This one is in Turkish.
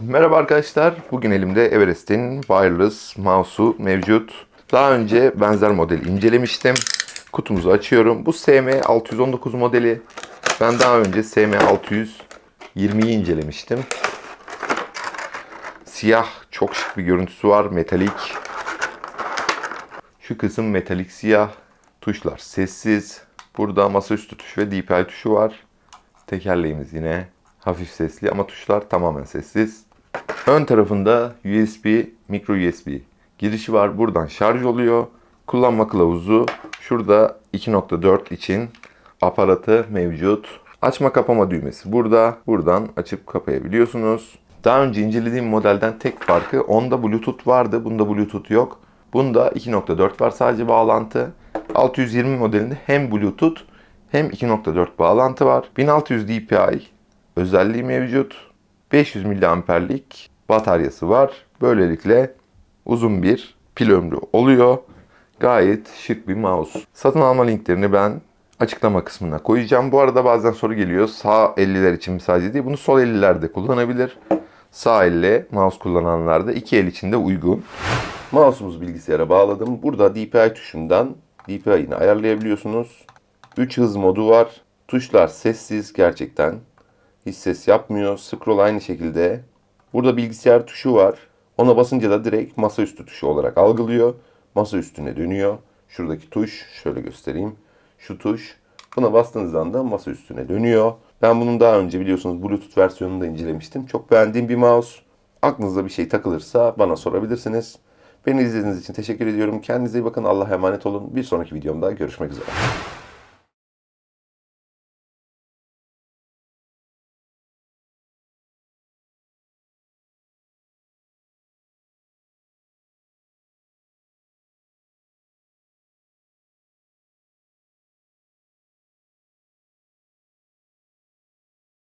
Merhaba arkadaşlar. Bugün elimde Everest'in wireless mouse'u mevcut. Daha önce benzer model incelemiştim. Kutumuzu açıyorum. Bu SM619 modeli. Ben daha önce SM620'yi incelemiştim. Siyah çok şık bir görüntüsü var. Metalik. Şu kısım metalik siyah. Tuşlar sessiz. Burada masaüstü tuş ve DPI tuşu var. Tekerleğimiz yine hafif sesli ama tuşlar tamamen sessiz. Ön tarafında USB, micro USB girişi var. Buradan şarj oluyor. Kullanma kılavuzu şurada 2.4 için aparatı mevcut. Açma kapama düğmesi burada. Buradan açıp kapayabiliyorsunuz. Daha önce incelediğim modelden tek farkı onda Bluetooth vardı. Bunda Bluetooth yok. Bunda 2.4 var sadece bağlantı. 620 modelinde hem Bluetooth hem 2.4 bağlantı var. 1600 dpi özelliği mevcut. 500 miliamperlik bataryası var. Böylelikle uzun bir pil ömrü oluyor. Gayet şık bir mouse. Satın alma linklerini ben açıklama kısmına koyacağım. Bu arada bazen soru geliyor. Sağ elliler için mi sadece değil. Bunu sol elliler de kullanabilir. Sağ elle mouse kullananlar da iki el için de uygun. Mouse'umuzu bilgisayara bağladım. Burada DPI tuşundan DPI'ni ayarlayabiliyorsunuz. 3 hız modu var. Tuşlar sessiz gerçekten. Hiç ses yapmıyor. Scroll aynı şekilde. Burada bilgisayar tuşu var. Ona basınca da direkt masaüstü tuşu olarak algılıyor. Masa üstüne dönüyor. Şuradaki tuş şöyle göstereyim. Şu tuş. Buna bastığınızdan da masa üstüne dönüyor. Ben bunun daha önce biliyorsunuz Bluetooth versiyonunu da incelemiştim. Çok beğendiğim bir mouse. Aklınıza bir şey takılırsa bana sorabilirsiniz. Beni izlediğiniz için teşekkür ediyorum. Kendinize iyi bakın. Allah'a emanet olun. Bir sonraki videomda görüşmek üzere.